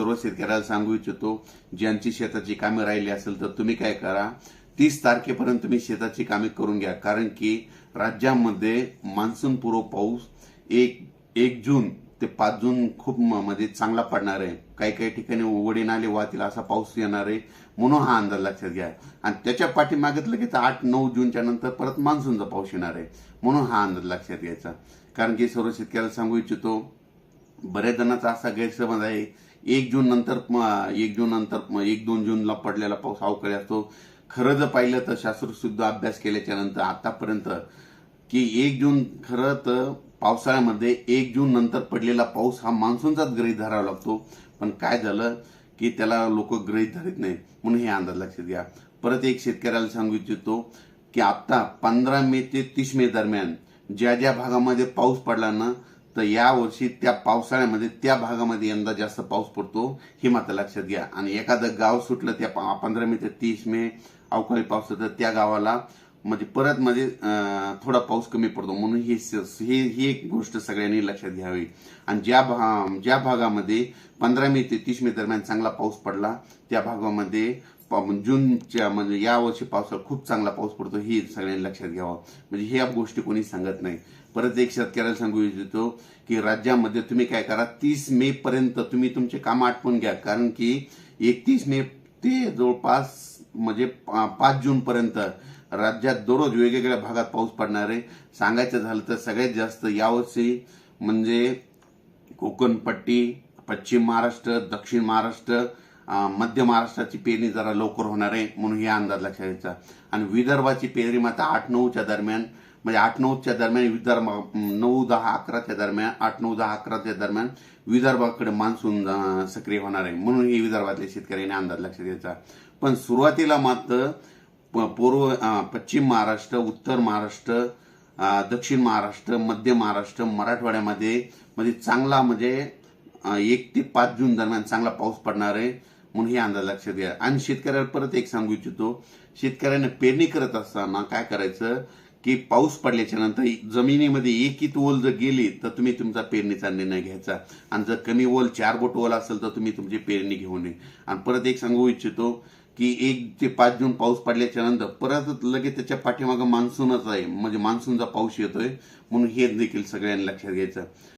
सर्व शेतकऱ्याला सांगू इच्छितो ज्यांची शेताची कामे राहिली असेल तर तुम्ही काय करा? तीस तारखेपर्यंत तुम्ही शेताची कामे करून घ्या. कारण की राज्यामध्ये मान्सून पूर्व पाऊस एक एक जून ते पाच जून खूप म- म्हणजे चांगला पडणार आहे. काही काही ठिकाणी उघडी नाले वाहतील असा पाऊस येणार आहे म्हणून हा अंदाज लक्षात घ्या. आणि त्याच्या पाठीमागत लगेच आठ नऊ जूनच्या नंतर परत मान्सूनचा पाऊस येणार आहे म्हणून हा अंदाज लक्षात घ्यायचा. कारण की सर्व शेतकऱ्याला सांगू इच्छितो बऱ्याच जणांचा असा गैरसमज आहे. एक जून नंतर एक जून नंतर एक दोन जूनला पडलेला पाऊस अवकाळी असतो. खरं जर पाहिलं तर शास्त्रशुद्ध अभ्यास केल्याच्यानंतर आतापर्यंत की एक जून खरं तर पावसाळ्यामध्ये एक जून नंतर पडलेला पाऊस हा मान्सूनचाच गृहित धरावा लागतो. पण काय झालं की त्याला लोक गृहित धरत नाही. म्हणून हे अंदाज लक्षात घ्या. परत एक शेतकऱ्याला सांगू इच्छितो की आता पंधरा मे ते तीस मे दरम्यान ज्या ज्या भागामध्ये पाऊस पडला ना तर यावर्षी त्या पावसाळ्यामध्ये त्या भागामध्ये यंदा जास्त पाऊस पडतो हे मात्र लक्षात घ्या. आणि एखादं गाव सुटलं त्या पंधरा मे ते तीस मे अवकाळी पाऊस तर त्या गावाला म्हणजे परत म्हणजे, मध्ये थोडा पाऊस कमी पडतो. म्हणून ही स- ही ही एक गोष्ट सगळ्यांनी लक्षात घ्यावी. आणि ज्या भा ज्या भागामध्ये पंधरा मे ते तीस मे दरम्यान चांगला पाऊस पडला त्या भागामध्ये प- जूनच्या म्हणजे या वर्षी पावसाळा खूप चांगला पाऊस पडतो ही सगळ्यांनी लक्षात घ्यावं. म्हणजे ह्या गोष्टी कोणी सांगत नाही. परत एक शेतकऱ्याला सांगू इच्छितो की राज्यामध्ये तुम्ही काय करा तीस मे पर्यंत तुम्ही तुमचे काम आटपून घ्या. कारण की एकतीस मे ते जवळपास म्हणजे पा- पाच जून पर्यंत राज्यात दररोज वेगवेगळ्या भागात पाऊस पडणार आहे. सांगायचं झालं तर सगळ्यात जास्त यावर्षी म्हणजे कोकणपट्टी पश्चिम महाराष्ट्र दक्षिण महाराष्ट्र मध्य महाराष्ट्राची पेरणी जरा लवकर होणार आहे म्हणून हे अंदाज लक्षात घ्यायचा. आणि विदर्भाची पेरणी मात्र आठ नऊच्या दरम्यान म्हणजे आठ नऊच्या दरम्यान विदर्भ नऊ दहा अकराच्या दरम्यान आठ नऊ दहा अकराच्या दरम्यान विदर्भाकडे मान्सून सक्रिय होणार आहे. म्हणून हे विदर्भातल्या शेतकऱ्यांनी अंदाज लक्षात घ्यायचा. पण सुरुवातीला मात्र प- पूर्व पश्चिम महाराष्ट्र उत्तर महाराष्ट्र दक्षिण महाराष्ट्र मध्य महाराष्ट्र मराठवाड्यामध्ये म्हणजे चांगला म्हणजे एक ते पाच जून दरम्यान चांगला पाऊस पडणार आहे म्हणून हे अंदाज लक्षात घ्या. आणि शेतकऱ्याला परत एक सांगू इच्छितो शेतकऱ्याने पेरणी करत असताना काय करायचं की पाऊस पडल्याच्या नंतर जमिनीमध्ये एक ओल जर गेली तर तुम्ही तुमचा पेरणीचा निर्णय घ्यायचा. आणि जर कमी ओल चार बोट ओल असेल तर तुम्ही तुमची पेरणी घेऊ नये आणि परत एक सांगू इच्छितो की एक ते पाच जून पाऊस पडल्याच्या नंतर परत लगेच त्याच्या पाठीमागं मान्सूनच आहे. म्हणजे मान्सूनचा पाऊस येतोय म्हणून हे देखील सगळ्यांनी लक्षात घ्यायचं.